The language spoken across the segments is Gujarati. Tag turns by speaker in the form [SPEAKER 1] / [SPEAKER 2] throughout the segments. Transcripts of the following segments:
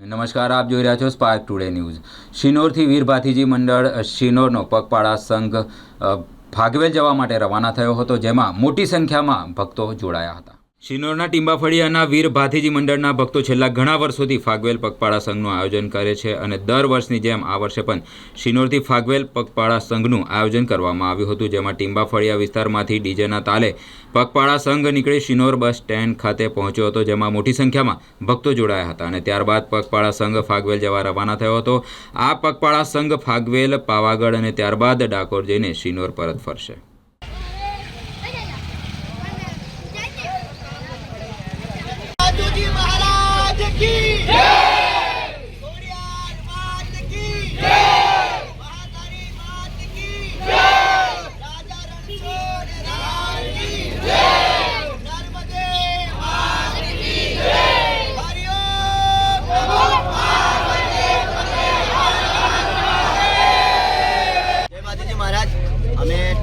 [SPEAKER 1] નમસ્કાર, આપ જોઈ રહ્યા છો સ્પાર્ક ટુડે ન્યૂઝ શિનોરથી વીર ભાથીજી મંડળ શિનોરનો પગપાળા સંઘ ભાગવેલ જવા માટે રવાના થયો હતો, જેમાં મોટી સંખ્યામાં ભક્તો જોડાયા હતા. શિનોરના ટીંબાફળિયાના વીર ભાથીજી મંડળના ભક્તો છેલ્લા ઘણા વર્ષોથી ફાગવેલ પગપાળા સંઘનું આયોજન કરે છે અને દર વર્ષની જેમ આ વર્ષે પણ શિનોરથી ફાગવેલ પગપાળા સંઘનું આયોજન કરવામાં આવ્યું હતું, જેમાં ટીંબાફળિયા વિસ્તારમાંથી ડીજેના તાલે પગપાળા સંઘ નીકળી શિનોર બસ સ્ટેન્ડ ખાતે પહોંચ્યો હતો, જેમાં મોટી સંખ્યામાં ભક્તો જોડાયા હતા અને ત્યારબાદ પગપાળા સંઘ ફાગવેલ જવા રવાના થયો હતો. આ પગપાળા સંઘ ફાગવેલ, પાવાગઢ અને ત્યારબાદ ડાકોર જઈને શિનોર પરત ફરશે.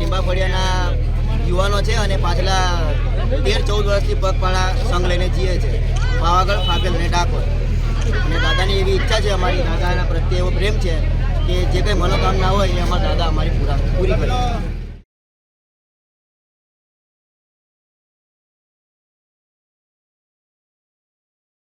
[SPEAKER 2] ટીંબા યુવાનો છે અને પાછલા તેર ચૌદ વર્ષથી પગપાળા સંઘ લઈને જીએ છીએ પાવાગઢ, ફાગલ અને ડાકોર. અને દાદાની એવી ઈચ્છા છે અમારી, દાદાના પ્રત્યે એવો પ્રેમ છે કે જે કંઈ મનોકામના હોય એ અમારા દાદા અમારી પૂરા પૂરી કરે.